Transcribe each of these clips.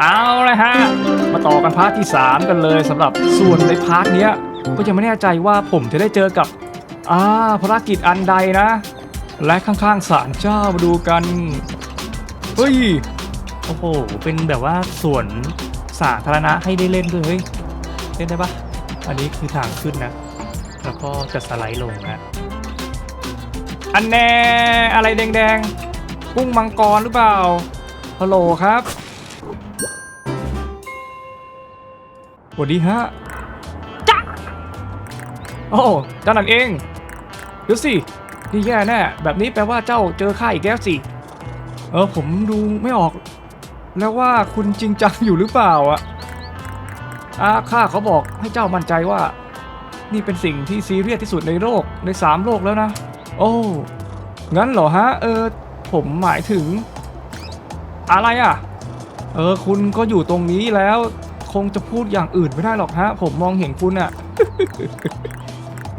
เอาเลยฮะ มาต่อกันพาร์ทที่ 3 กันเลยสำหรับส่วนในพาร์ทเนี้ยก็ยังไม่แน่ใจว่าผมจะได้เจอกับอ่าภารกิจอันใดนะ และข้างๆศาลเจ้ามาดูกัน เฮ้ย โอ้โห เป็นแบบว่าสวนสาธารณะให้ได้เล่นด้วยเฮ้ยเล่นได้ปะอันนี้คือทางขึ้นนะ แล้วก็จะสไลด์ลงนะอันแน่อะไรแดงๆกุ้งมังกรหรือเปล่าฮัลโหลครับ สวัสดีฮะจ้าโอ้เจ้านั่นเองเดี๋ยวสินี่แย่แน่แบบนี้แปลว่าเจ้าเจอข้าอีกแล้วสิเออผมดูไม่ออก แล้วว่าคุณจริงจังอยู่หรือเปล่าอะอ่าข้าเขาบอกให้เจ้ามั่นใจว่า นี่เป็นสิ่งที่ซีเรียสที่สุดในโลกในสามโลกแล้วนะ โอ้งั้นเหรอฮะ เออ ผมหมายถึง อะไรอะ เออ คุณก็อยู่ตรงนี้แล้ว คงจะพูดอย่างอื่นไม่ได้หรอกฮะ ผมมองเห็นคุณอะ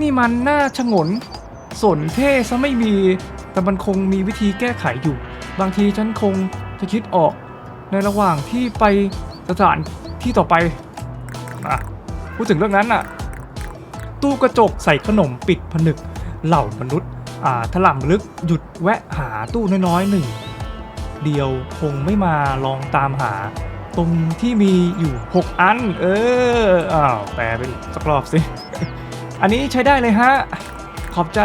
นี่มันหน่าชงน สนเท่ซะไม่มี แต่มันคงมีวิธีแก้ไขอยู่ บางทีฉันคงจะคิดออกในระหว่างที่ไปสถานที่ต่อไปอะพูดถึงเรื่องนั้นน่ะตู้กระจกใส่ขนมปิดผนึกเหล่ามนุษย์อ่าถล่ำลึกหยุดแวะหาตู้น้อยๆหนึ่ง เดียวคงไม่มาลองตามหา ตรงที่มีอยู่ 6 อัน เออ อ้าว แปลไปสักรอบสิ อันนี้ใช้ได้เลยฮะ ขอบใจ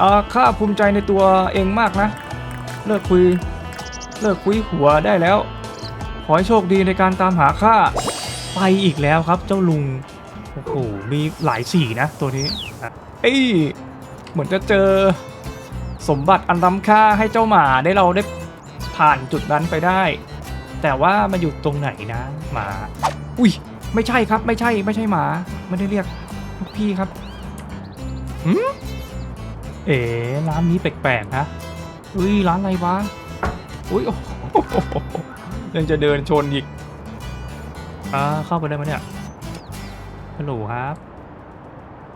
อ่อข้าภูมิใจในตัวเองมากนะ เลิกคุย เลิกคุยหัวได้แล้ว ขอให้โชคดีในการตามหาข้า ไปอีกแล้วครับเจ้าลุง โอ้โห มีหลายสีนะตัวนี้ เอ้ย เหมือนจะเจอสมบัติอันล้ำค่าให้เจ้าหมาได้เราได้ผ่านจุดนั้นไปได้ แต่ว่ามันอยู่ตรงไหนนะหมา อุ้ย ไม่ใช่ครับ ไม่ใช่ ไม่ใช่หมา ไม่ได้เรียกลูกพี่ครับหืมเอ๋ร้านนี้แปลกๆนะอุ้ยร้านอะไรวะ อุ้ยโอ้โหยังจะเดินชนอีกอ่าเข้าไปได้ไหมเนี่ยฮัลโหลครับ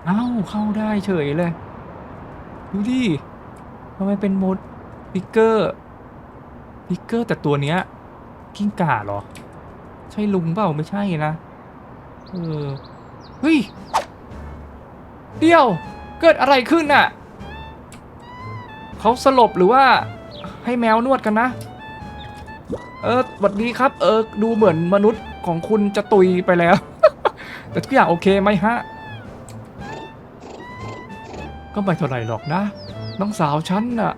เอ้าเข้าได้เฉยเลย ดูดิทำไมเป็นโหมดพิกเกอร์พิกเกอร์แต่ตัวเนี้ย กิ้งก่าเหรอ ใช่ลุงเปล่าไม่ใช่นะ เออ เฮ้ย เดี๋ยว เกิดอะไรขึ้นน่ะ เขาสลบหรือว่าให้แมวนวดกันนะ เออสวัสดีครับ เออ ดูเหมือนมนุษย์ของคุณจะตุยไปแล้ว แต่ทุกอย่างโอเคไหมฮะ ก็ไม่เท่าไหร่หรอกนะ น้องสาวฉันน่ะ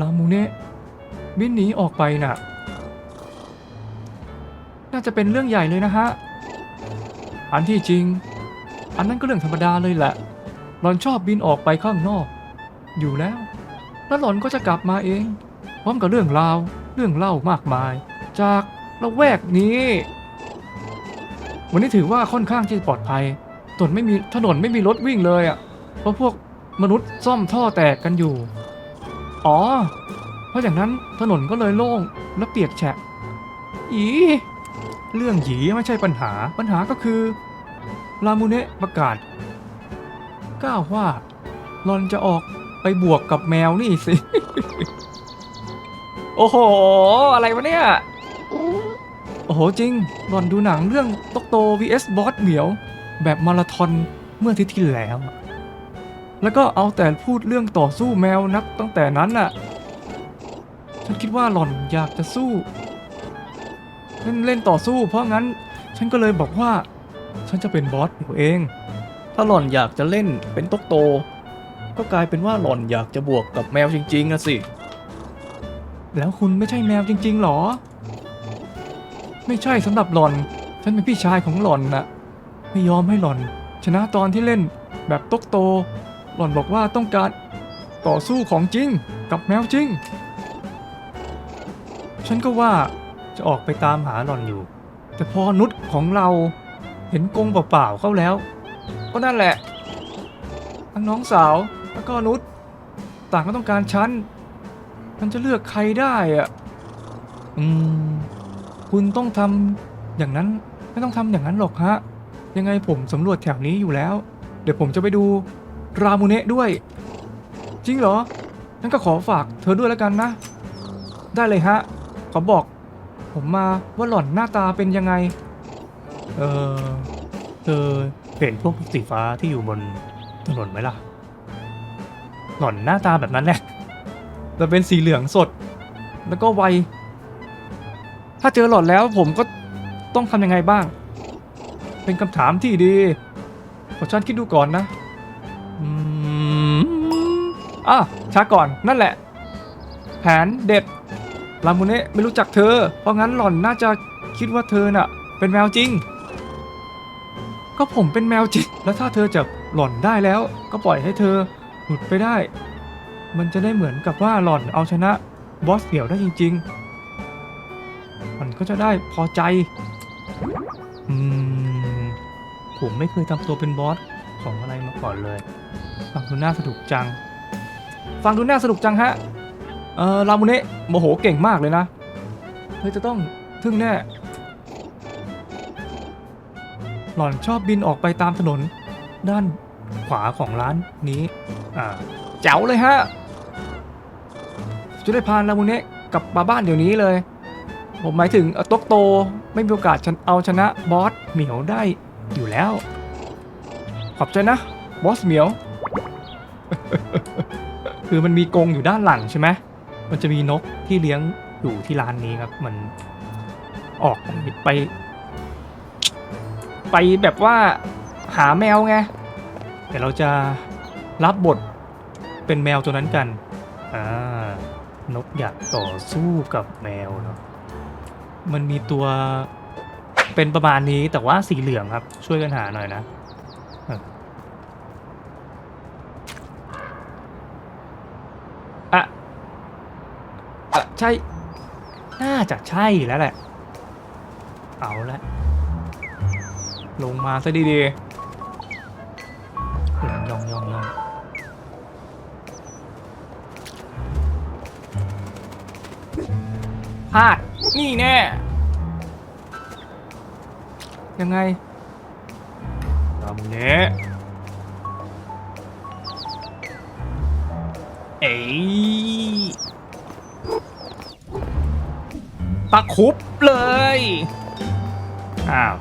ลามูเนะบินหนีออกไปน่ะ น่าจะเป็นเรื่องใหญ่เลยนะฮะ อันที่จริง อันนั้นก็เรื่องธรรมดาเลยแหละ หล่อนชอบบินออกไปข้างนอก อยู่แล้ว แล้วหล่อนก็จะกลับมาเอง พร้อมกับเรื่องราว เรื่องเล่ามากมาย จากละแวกนี้ วันนี้ถือว่าค่อนข้างที่จะปลอดภัย ถนนไม่มีถนนไม่มีรถวิ่งเลยอะ เพราะพวกมนุษย์ซ่อมท่อแตกกันอยู่ อ๋อ เพราะอย่างนั้นถนนก็เลยโล่งและเปียกแฉะอี เรื่องหยีไม่ใช่ปัญหา ปัญหาก็คือ ลามูเนะประกาศก้าวว่าหลอนจะออกไปบวกกับแมวนี่สิ โอ้โห อะไรวะเนี่ย โอ้โหจริงหลอนดูหนังเรื่องตกโต vs บอสเหมียว แบบมาราธอนเมื่ออาทิตย์ที่แล้ว แล้วก็เอาแต่พูดเรื่องต่อสู้แมวนับตั้งแต่นั้นน่ะ ฉันคิดว่าหล่อนอยากจะสู้ เล่นเล่นต่อสู้ เพราะงั้นฉันก็เลยบอกว่า ฉันจะเป็นบอสอยู่เอง ถ้าหล่อนอยากจะเล่นเป็นตกโต ก็กลายเป็นว่าหล่อนอยากจะบวกกับแมวจริงๆนะสิ แล้วคุณไม่ใช่แมวจริง ๆหรอ ไม่ใช่สำหรับหล่อน ฉันเป็นพี่ชายของหล่อนน่ะไม่ยอมให้หล่อน ชนะตอนที่เล่นแบบตกโต หล่อนบอกว่าต้องการต่อสู้ของจริงกับแมวจริง ฉันก็ว่า จะออกไปตามหาหล่อนอยู่ แต่พอนุชของเราเห็นกงเปล่าๆเข้าแล้ว ก็นั่นแหละทั้งน้องสาวแล้วก็นุชต่างก็ต้องการฉันมันจะเลือกใครได้อะอืมคุณต้องทำอย่างนั้นไม่ต้องทำอย่างนั้นหรอกฮะ ยังไงผมสำรวจแถวนี้อยู่แล้ว เดี๋ยวผมจะไปดูรามูเนะด้วย จริงเหรองั้นก็ขอฝากเธอด้วยแล้วกันนะ ได้เลยฮะ ขอบอก ผมมาว่าหล่อนหน้าตาเป็นยังไง เออเธอเห็นพวกสีฟ้าที่อยู่บนถนนไหมล่ะ หล่อนหน้าตาแบบนั้นแหละแต่เป็นสีเหลืองสด แล้วก็ไว ถ้าเจอหล่อนแล้วผมก็ต้องทำยังไงบ้าง เป็นคำถามที่ดี ขอฉันคิดดูก่อนนะอืมอะช้าก่อนนั่นแหละ แผนเด็ด ลามูเนะไม่รู้จักเธอ เพราะงั้นหล่อนน่าจะคิดว่าเธอน่ะ เป็นแมวจริง ก็ผมเป็นแมวจริง แล้วถ้าเธอจับหล่อนได้แล้ว ก็ปล่อยให้เธอหลุดไปได้ มันจะได้เหมือนกับว่าหล่อนเอาชนะบอสเดี่ยวได้จริง ๆ มันก็จะได้พอใจ อืม ผมไม่เคยทำตัวเป็นบอสของอะไรมาก่อนเลย ฟังดูน่าสนุกจัง ฟังดูน่าสนุกจังฮะ เออรามุเนะโมโหเก่งมากเลยนะเธอจะต้องทึ่งแน่ หล่อนชอบบินออกไปตามถนน ด้านขวาของร้านนี้อ่าแจ๋วเลยฮะจะได้พารามุเนะกลับมาบ้านเดี๋ยวนี้เลย ผมหมายถึงโตกโตไม่มีโอกาสฉันเอาชนะบอสเหมียวได้อยู่แล้ว ขอบใจนะบอสเหมียว คือมันมีกงอยู่ด้านหลังใช่ไหม มันจะมีนกที่เลี้ยงอยู่ที่ร้านนี้ครับ มันออกไป ไปแบบว่าหาแมวไงแต่เราจะรับบทเป็นแมวตัวนั้นกัน อ่า นกอยากต่อสู้กับแมวเนาะ มันมีตัวเป็นประมาณนี้แต่ว่าสีเหลืองครับ ช่วยกันหาหน่อยนะเอออะอะใช่ น่าจะใช่แล้วแหละ เอาละ ลงมาซะดีๆยองยองยองยองพลาด นี่แน่ ยังไงลำเนี้เอ้ ตะครุบเลย อ้าว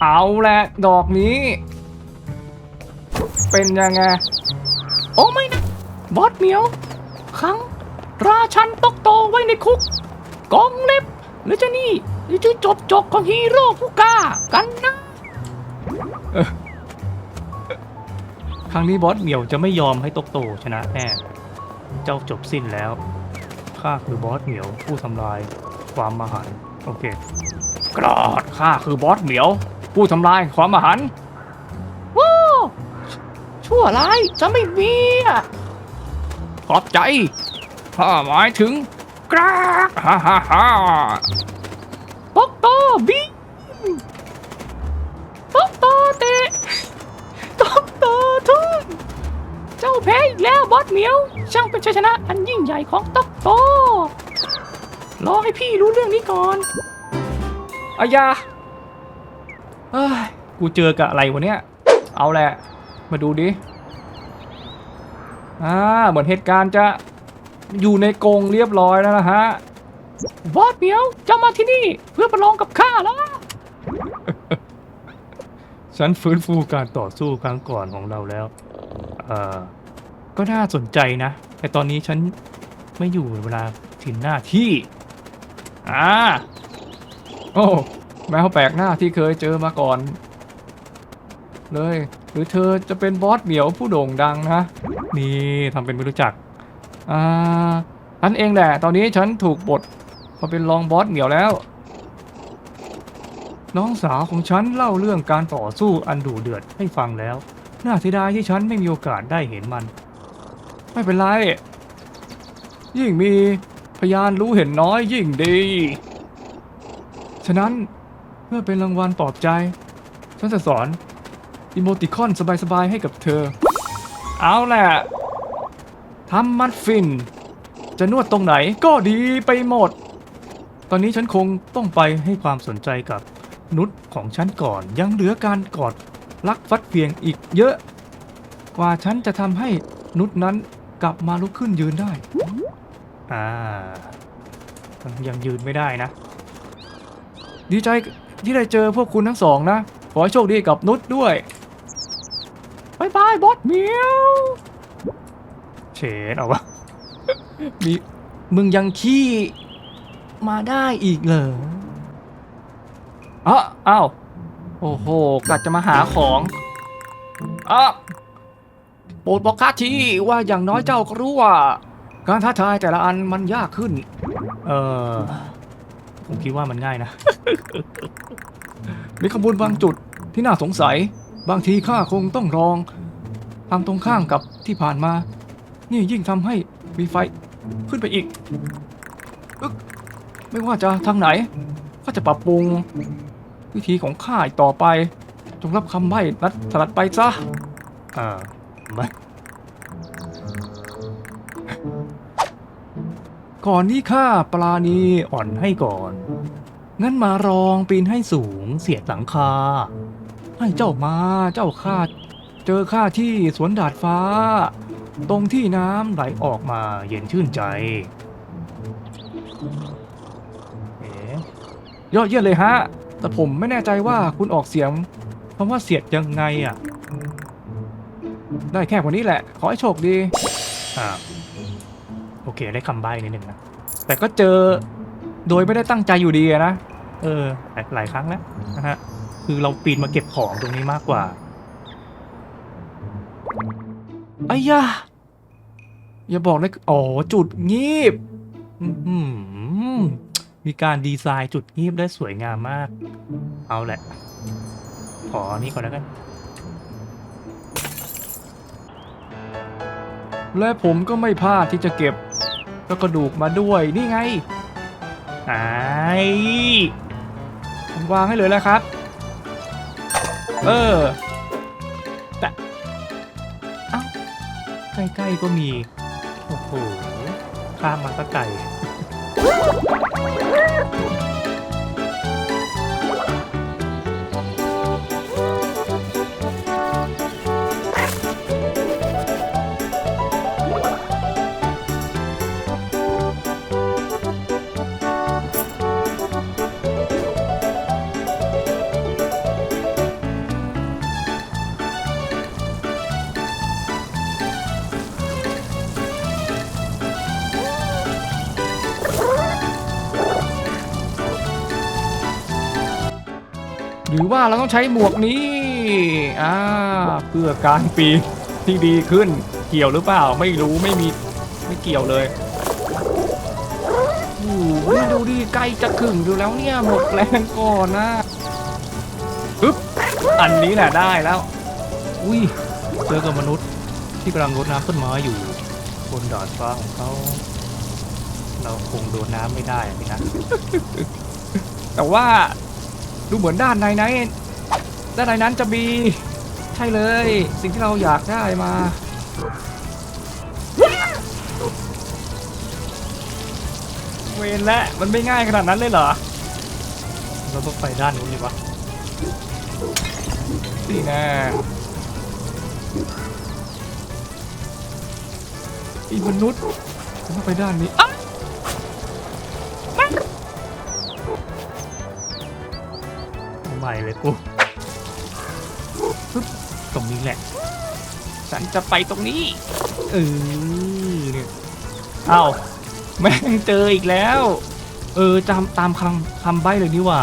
เอาแหละดอกนี้ เป็นยังไง โอ้ไม่นะ บอสเหมียวขังราชันตกโตไว้ในคุก กองเล็บ หรือจะนี่หรือจะจบจกของฮีโร่ผู้กล้ากันนะเออครั้งนี้บอสเหมียวจะไม่ยอมให้ตกโตชนะแน่ เจ้าจบสิ้นแล้ว ข้าคือบอสเหมียว ผู้ทำลายความมหันโอเคกรอดข้าคือบอสเหมียว ผู้ทำลายความมหันว้าชั่วร้ายจะไม่มีอะขอบใจข้าหมายถึงกรากฮ่าฮ่าฮ่าตกโตบี แพ้อีกแล้วบอสเหมียว ช่างเป็นชัยชนะอันยิ่งใหญ่ของต๊กโตรอให้พี่รู้เรื่องนี้ก่อนอายาเอ้ยกูเจอกับอะไรวะเนี่ย เอาแหละ มาดูดิ อ่า เหมือนเหตุการณ์จะอยู่ในกรงเรียบร้อยแล้วนะฮะบอสเหมียวจะมาที่นี่เพื่อประลองกับข้าแล้ว ฉันฟื้นฟูการต่อสู้ครั้งก่อนของเราแล้ว อ่อ ก็น่าสนใจนะ แต่ตอนนี้ฉันไม่อยู่เวลาถึงหน้าที่ อ่า โอ้แมวแปลกหน้าที่เคยเจอมาก่อน เลย หรือเธอจะเป็นบอสเหมียวผู้โด่งดังนะ นี่ทำเป็นไม่รู้จัก อ่าฉันเองแหละ ตอนนี้ฉันถูกบทมาเป็นรองบอสเหมียวแล้ว น้องสาวของฉันเล่าเรื่องการต่อสู้อันดุเดือดให้ฟังแล้ว น่าเสียดายที่ฉันไม่มีโอกาสได้เห็นมัน ไม่เป็นไร ยิ่งมีพยานรู้เห็นน้อยยิ่งดี ฉะนั้นเพื่อเป็นรางวัลปลอบใจ ฉันจะสอนอิโมติคอนสบายๆให้กับเธอ เอาแหละทำมัดฟิน จะนวดตรงไหนก็ดีไปหมด ตอนนี้ฉันคงต้องไปให้ความสนใจกับนุชของฉันก่อน ยังเหลือการกอดรักฟัดเพียงอีกเยอะ กว่าฉันจะทำให้นุชนั้น กลับมาลุกขึ้นยืนได้ อ่า ยังยืนไม่ได้นะ ดีใจที่ได้เจอพวกคุณทั้งสองนะ ขอให้โชคดีกับนุชด้วยบายบายบอสเหมียวเชดเอาวะมีมึงยังขี้มาได้อีกเหรออ๋ออ้าว โอ้โหกัดจะมาหาของอะ โปรดบอกข้าทีว่าอย่างน้อยเจ้าก็รู้ว่า การท้าทายแต่ละอันมันยากขึ้น เออผมคิดว่ามันง่ายนะ มีขบวนบางจุดที่น่าสงสัย บางทีข้าคงต้องลองทำตรงข้ามกับที่ผ่านมา นี่ยิ่งทำให้มีไฟขึ้นไปอีกอึ๊กไม่ว่าจะทางไหนข้าจะปรับปรุง วิธีของข้าอีกต่อไป จงรับคำใบ้นัดสลัดไปซะอ่า ไม่ก่อนที่ข้าปลาณีอ่อนให้ก่อน งั้นมารองปีนให้สูงเสียดหลังคา ให้เจ้ามาเจ้าข้าเจอข้าที่สวนดาดฟ้า ตรงที่น้ำไหลออกมาเย็นชื่นใจเอ๋ยอดเยี่ยมเลยฮะ แต่ผมไม่แน่ใจว่าคุณออกเสียงคำว่าเสียดยังไงอะ ได้แค่คนนี้แหละ ขอให้โชคดีอ่าโอเคได้คำใบ้นิดหนึ่งนะ แต่ก็เจอโดยไม่ได้ตั้งใจอยู่ดีอะนะ เออ หลายหลายครั้งแล้วนะฮะ คือเราปีนมาเก็บของตรงนี้มากกว่าไอ้ยาอย่าบอกนะอ๋อจุดงีบอื้อหือมีการดีไซน์จุดงีบได้สวยงามมาก เอาแหละ ขอนี่ก่อนแล้วกัน และผมก็ไม่พลาดที่จะเก็บแล้วกระดูกมาด้วยนี่ไงไอ้ผมวางให้เลยแล้วครับ เออ แต่เอ้าใกล้ๆก็มี โอ้โห ข้ามมาก็ไกล ว่าเราต้องใช้หมวกนี้อ่าเพื่อการปีนที่ดีขึ้นเกี่ยวหรือเปล่าไม่รู้ไม่มีไม่เกี่ยวเลยโอ้โหดูดิใกล้จะขึงอยู่แล้วเนี่ยหมดแรงก่อนนะปึ๊บอันนี้แหละได้แล้ว อุ้ยเจอกับมนุษย์ที่กำลังรดน้ำต้นไม้อยู่บนดาดฟ้าของเขาเราคงโดนน้ำไม่ได้สินะแต่ว่า ดูเหมือนด้านในนั้นด้านในนั้นจะมี ใช่เลย สิ่งที่เราอยากได้มาเวนและมันไม่ง่ายขนาดนั้นเลยเหรอ เราต้องไปด้านนู้นดีวะนี่แน่อีมนุษย์ต้องไปด้านนี้อ๊ะเอา ใหม่เลยกูปึ๊บตรงนี้แหละ ฉันจะไปตรงนี้เออเนี่ยอ้าแม่งเจออีกแล้ว เออจำตามคำคำใบ้เลยนี่ว่า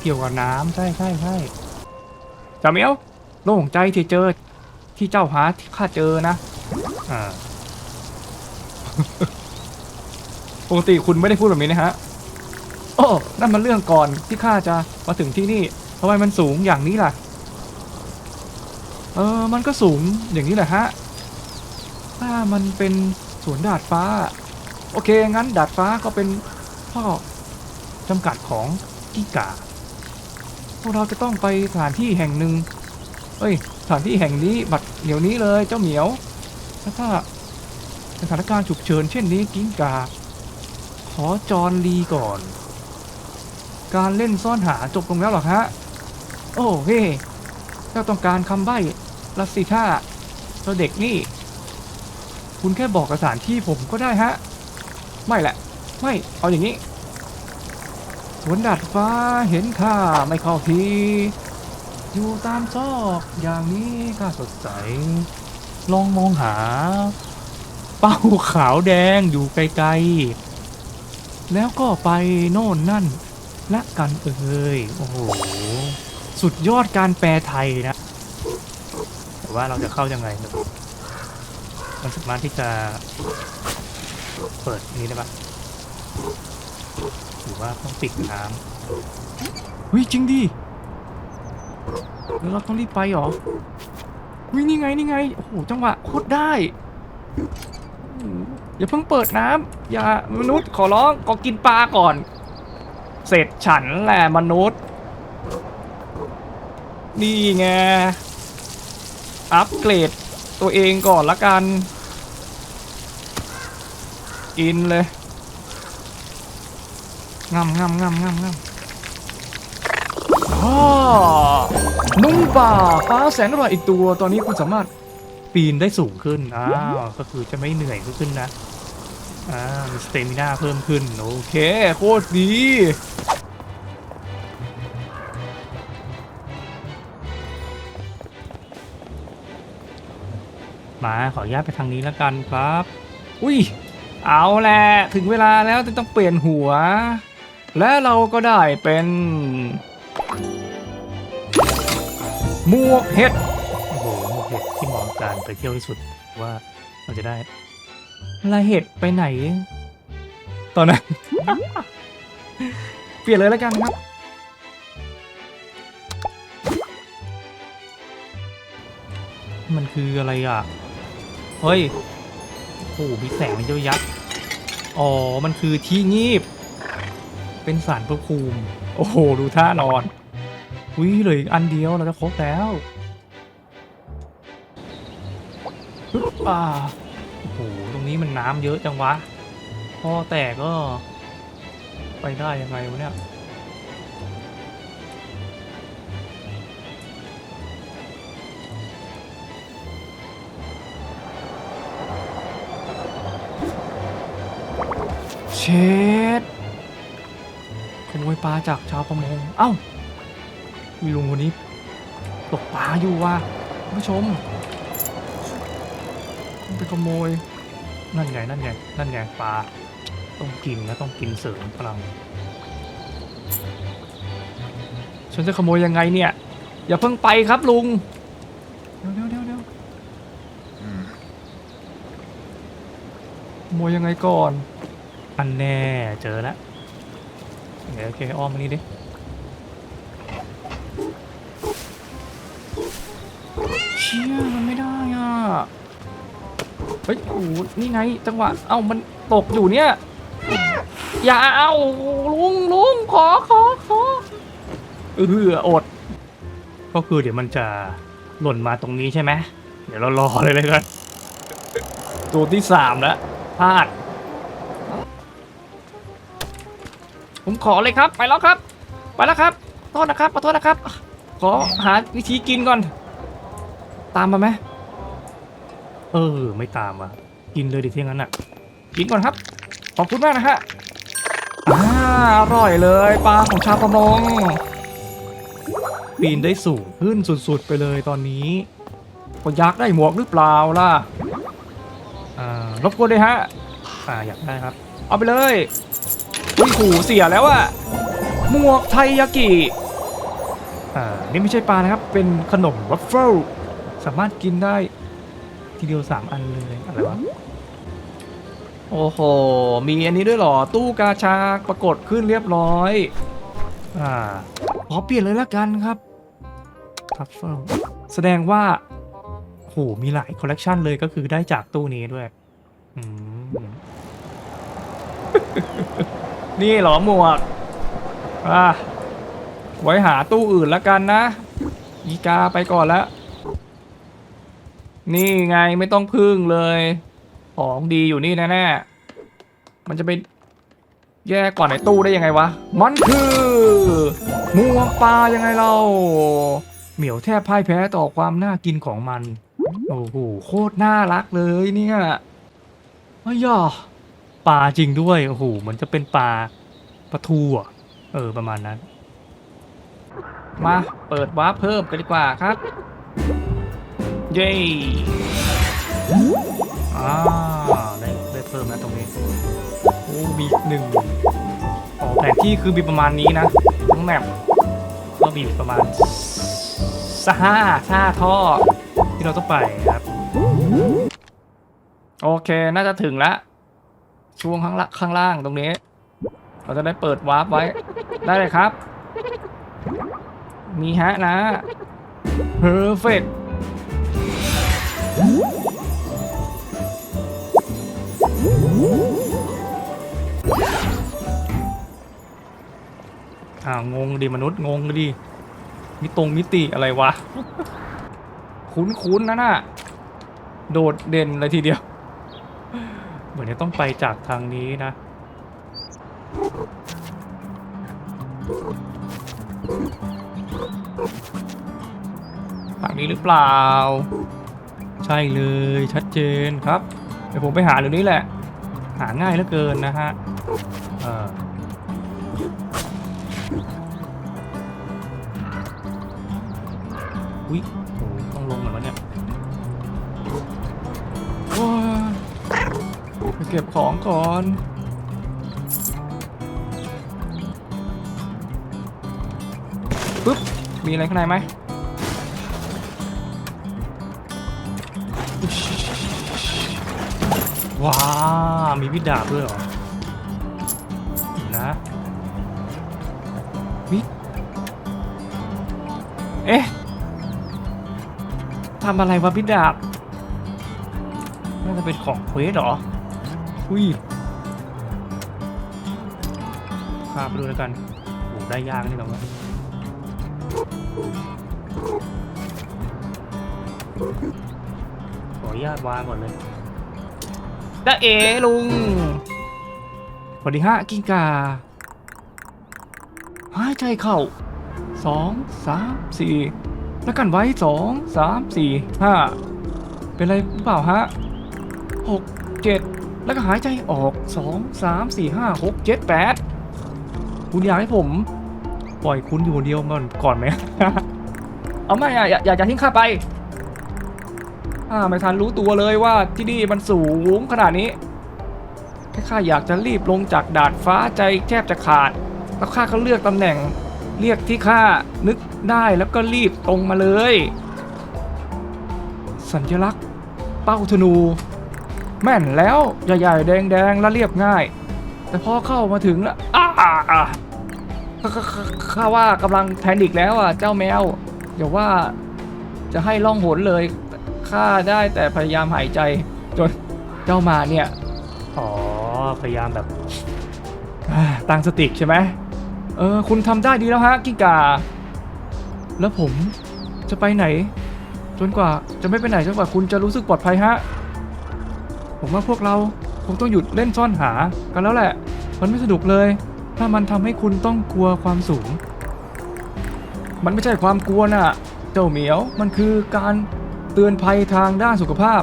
เกี่ยวกับน้ำใช่ใช่ใช่จาเมียวโล่งใจที่เจอ ที่เจ้าหาที่ข้าเจอนะอ่าปกติคุณไม่ได้พูดแบบนี้นะฮะ นั่นมันเรื่องก่อนที่ข้าจะมาถึงที่นี่ทำไมมันสูงอย่างนี้ล่ะ เออ มันก็สูงอย่างนี้แหละฮะ ถ้ามันเป็นสวนดาดฟ้า โอเค งั้นดาดฟ้าก็เป็นข้อจำกัดของกิ้กาพวกเราจะต้องไปสถานที่แห่งหนึ่งเอ้ย สถานที่แห่งนี้บัดเดี๋ยวนี้เลยเจ้าเหมียว ถ้าสถานการณ์ฉุกเฉินเช่นนี้กิ้งกา ขอจอนลีก่อน การเล่นซ่อนหาจบลงแล้วหรอฮะ โอ้เฮ้เจ้าต้องการคำใบ้ละสิท่าเจ้าเด็กนี่ คุณแค่บอกสถานที่ผมก็ได้ฮะ ไม่แหละ ไม่เอาอย่างนี้บนดาดฟ้าเห็นข้าไม่เข้าทีอยู่ตามซอกอย่างนี้ข้าสดใส ลองมองหา เป้าขาวแดงอยู่ไกลๆ แล้วก็ไปโน่นนั่น ละกันเอ่ยโอ้โหสุดยอดการแปลไทยนะ แต่ว่าเราจะเข้ายังไงเนี่ยมันสามารถที่จะเปิดนี้ได้ปะหรือว่าต้องปิดน้ำเฮ้ยจริงดิแล้วเราต้องรีบไปเหรอเฮ้ยนี่ไงนี่ไงโอ้โหจังหวะโคตรได้โอ้โหอย่าเพิ่งเปิดน้ำอย่ามนุษย์ขอร้องขอกินปลาก่อน เสร็จฉันแหละมนุษย์ นี่ไง อัปเกรดตัวเองก่อนละกัน กินเลยงำงำงำงำงำอ๋อนุ่งป่าฟ้าแสนอร่อยอีกตัว ตอนนี้คุณสามารถปีนได้สูงขึ้น อ้าว ก็คือจะไม่เหนื่อยขึ้นนะ อ่า มีสเตมิน่าเพิ่มขึ้น โอเค โคตรดี มาขออนุญาตไปทางนี้แล้วกันครับ อุ้ย เอาแหละถึงเวลาแล้วที่ต้องเปลี่ยนหัว และเราก็ได้เป็นหมวกเห็ด โอ้โหหมวกเห็ดที่เหมาะการไปเที่ยวที่สุดว่าเราจะได้ลาเห็ดไปไหน ตอนนั้น เปลี่ยนเลยแล้วกันครับมันคืออะไรอะ เฮ้ยโอ้โหมีแสงเยอะยักษ์อ๋อ มันคือที่งีบ เป็นสารพระภูมิ โอ้โห ดูท่านอน อุ้ยเหลืออีกอันเดียวเราจะครบแล้วปึ๊บอ่าโอ้โห ตรงนี้มันน้ำเยอะจังวะพ่อแต่ก็ ไปได้ยังไงวะเนี่ย เชดขโมยปลาจากชาวประมง เอ้า มีลุงคนนี้ตกปลาอยู่ว่ะผู้ชมไปขโมย นั่นไง นั่นไง นั่นไงปลา ต้องกินนะต้องกินเสริมพลัง ฉันจะขโมยยังไงเนี่ย อย่าเพิ่งไปครับลุง เดี๋ยวเดี๋ยวเดี๋ยวเดี๋ยวขโมยยังไงก่อน อันแน่เจอแล้วเดี๋ยวโอเคอ้อมมานี่ดิเชี่ยมันไม่ได้อะเฮ้ยโอ้โหนี่ไงจังหวะเอ้ามันตกอยู่เนี่ย อย่าเอาลุงลุงขอขอขอเอออด ก็คือเดี๋ยวมันจะหล่นมาตรงนี้ใช่ไหมเดี๋ยวเรารอเลยเลยกันตัวที่สามแล้วพลาด ผมขอเลยครับ ไปแล้วครับ ไปแล้วครับโทษนะครับขอโทษนะครับ ขอหาวิธีกินก่อน ตามมาไหมเออ ไม่ตามอะ กินเลยดิที่งั้นอะ กินก่อนครับ ขอบคุณมากนะฮะอ่าอร่อยเลยปลาของชาวประมงปีนได้สูงขึ้นสุดๆไปเลยตอนนี้ก็อยากได้หมวกหรือเปล่าล่ะ อ่ารบกวนเลยฮะ อ่าอยากได้ครับ เอาไปเลย อุ้ยหูเสียแล้วอะหมวกไทยากิ อ่า นี่ไม่ใช่ปลานะครับ เป็นขนมวัฟเฟิลสามารถกินได้ทีเดียวสามอันเลยอะไรวะ โอ้โห มีอันนี้ด้วยเหรอ ตู้กาชาปรากฏขึ้นเรียบร้อย อ่า ขอเปลี่ยนเลยละกันครับทัฟเฟิลแสดงว่าโหมีหลายคอลเลกชันเลยก็คือได้จากตู้นี้ด้วย อืม นี่เหรอหมวกอะไว้หาตู้อื่นล้วกันนะ อีกาไปก่อนแล้วนี่ไงไม่ต้องพึ่งเลย ของดีอยู่นี่แน่ๆมันจะไปแย่กว่าในตู้ได้ยังไงวะ มันคือหมวกปลายังไงเรา เหมียวแทบพ่ายแพ้ต่อความน่ากินของมัน โอ้โหโคตรน่ารักเลยเนี่ยอ้ยอ ปลาจริงด้วยโอ้โหเหมือนจะเป็นปลาปลาทูอะเออประมาณนั้น มาเปิดวาร์ปเพิ่มกันดีกว่าครับ เย้อ่าได้ได้เพิ่มนะตรงนี้โอ้มีหนึ่งอ๋อแผนที่คือมีประมาณนี้นะทั้งแมปก็มีประมาณสห้าห้าท่อที่เราต้องไปครับ โอเค น่าจะถึงแล้ว ช่วงข้างละข้างล่างตรงนี้ เราจะได้เปิดวาร์ปไว้ ได้เลยครับ มีฮะนะ perfect อ่าวงงดิมนุษย์งงดิมิตรงมิติอะไรวะ คุ้นๆนะน่ะ โดดเด่นเลยทีเดียว มือนจะต้องไปจากทางนี้นะ ทางนี้หรือเปล่า ใช่เลยชัดเจนครับ เดี๋ยวผมไปหาเดี๋ยวนี้แหละ หาง่ายเหลือเกินนะฮะเอออุ้ยโหต้องลงเหมือนวะเนี่ย โอ้ย เก็บของก่อน ปึ๊บ มีอะไรข้างในไหมว้า มีวิดาบด้วยเหรอ นะวิเอ๊ะทำอะไรวะวิดาบ น่าจะเป็นของเควสเหรอ อุ้ยพาไปดูแล้วกันโอ้ได้ยากนี่หรอวะขออนุญาตวางก่อนเลยตาเอลุงสวัสดีฮะกิ้งกาหายใจเข้าสองสามสี่แล้วกันไว้สองสามสี่ห้าเป็นไรหรือเปล่าฮะหกเจ็ด แล้วก็หายใจออกสองสามสี่ห้าหกเจ็ดแปดคุณอยากให้ผม ปล่อยคุณอยู่คนเดียวมันก่อนไหม เอาไม่อะอย่าอย่าอย่าทิ้งข้าไป อ่าไม่ทันรู้ตัวเลยว่าที่นี่มันสูงขนาดนี้ แค่ข้าอยากจะรีบลงจากดาดฟ้าใจแทบจะขาด แล้วข้าก็เลือกตำแหน่ง เรียกที่ข้านึกได้แล้วก็รีบตรงมาเลย สัญลักษณ์ เป้าธนู แม่นแล้วใหญ่ๆแดงๆและเรียบง่าย แต่พอเข้ามาถึงแล้วอ้าอะข้าข้าข้าข้าว่ากำลังแพนิคแล้วอะเจ้าแมวอย่าว่าจะให้ล่องหนเลยข้าได้แต่พยายามหายใจจนเจ้ามาเนี่ยอ๋อพยายามแบบอ่าตั้งสติใช่ไหมเออคุณทำได้ดีแล้วฮะกิ้งกาแล้วผมจะไปไหน จนกว่าจะไม่ไปไหนจนกว่าคุณจะรู้สึกปลอดภัยฮะ ผมว่าพวกเราคงต้องหยุดเล่นซ่อนหากันแล้วแหละ มันไม่สนุกเลย ถ้ามันทำให้คุณต้องกลัวความสูง มันไม่ใช่ความกลัวน่ะ เจ้าเหมียว มันคือการเตือนภัยทางด้านสุขภาพ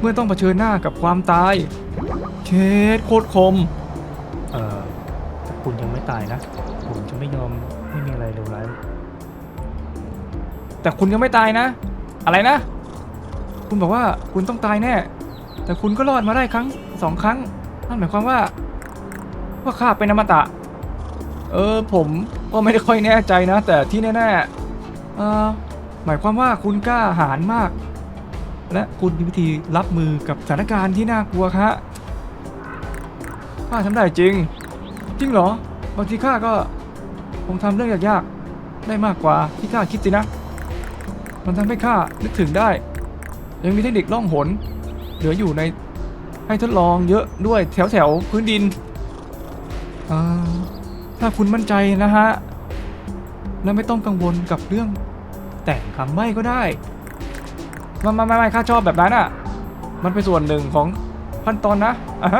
เมื่อต้องเผชิญหน้ากับความตาย เคสโคตรคม เอ่อแต่คุณยังไม่ตายนะ ผมจะไม่ยอมไม่มีอะไรเลวร้าย แต่คุณยังไม่ตายนะ อะไรนะ คุณบอกว่าคุณต้องตายแน่ แต่คุณก็รอดมาได้ครั้งสองครั้ง นั่นหมายความว่า ว่าข้าเป็นอมตะ เออผมก็ไม่ได้ค่อยแน่ใจนะ แต่ที่แน่ๆเออหมายความว่าคุณกล้าหาญมาก และคุณมีวิธีรับมือกับสถานการณ์ที่น่ากลัวครับข้าทำได้จริง จริงเหรอบางทีข้าก็คงทำเรื่องยากๆได้มากกว่าที่ข้าคิดสินะ มันทำให้ข้านึกถึงได้ ยังมีเทคนิคล่องหน ลืออยู่ในให้ทดลองเยอะด้วยแถวแถวๆพื้นดิน ถ้าคุณมั่นใจนะฮะ และไม่ต้องกังวลกับเรื่องแต่งคำไม่ก็ได้ไมาไม่ไม่ไม่ข้าชอบแบบนั้นอะ มันเป็นส่วนหนึ่งของขั้นตอนนะอะ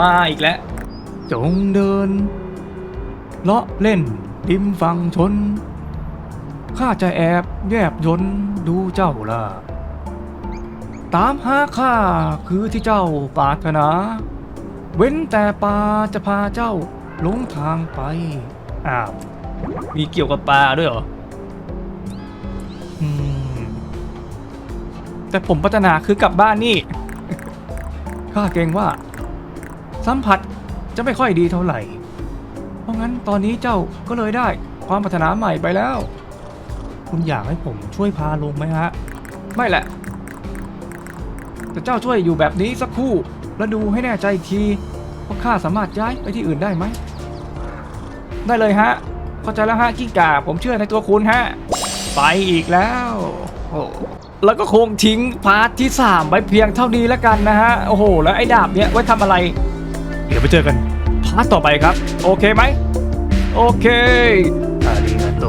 มาอีกแล้ว จงเดิน เลาะเล่นริมฝั่งชน ข้าจะแอบแยบยนต์ดูเจ้าล่ะ ตามหาข้าคือที่เจ้าปรารถนา เว้นแต่ปลาจะพาเจ้าหลงทางไป อ้าว มีเกี่ยวกับปลาด้วยเหรออืมแต่ผมพัฒนาคือกลับบ้านนี่ ข้าเกรงว่า สัมผัสจะไม่ค่อยดีเท่าไหร่ เพราะงั้นตอนนี้เจ้าก็เลยได้ความพัฒนาใหม่ไปแล้ว คุณอยากให้ผมช่วยพาลงไหมฮะ ไม่แหละ แต่เจ้าช่วยอยู่แบบนี้สักครู่ แล้วดูให้แน่ใจอีกทีว่าข้าสามารถย้ายไปที่อื่นได้ไหม ได้เลยฮะ เข้าใจแล้วฮะกิ้งก่าผมเชื่อในตัวคุณฮะ ไปอีกแล้วโอ้แล้วก็คงทิ้งพาร์ทที่ 3 ไว้เพียงเท่านี้แล้วกันนะฮะ โอ้โห แล้วไอ้ดาบเนี้ยไว้ทำอะไร เดี๋ยวไปเจอกันพาร์ทต่อไปครับ โอเคไหม โอเคอาริกาโต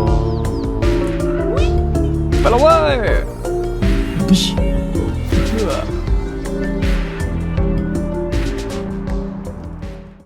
ไปแล้วเว้ย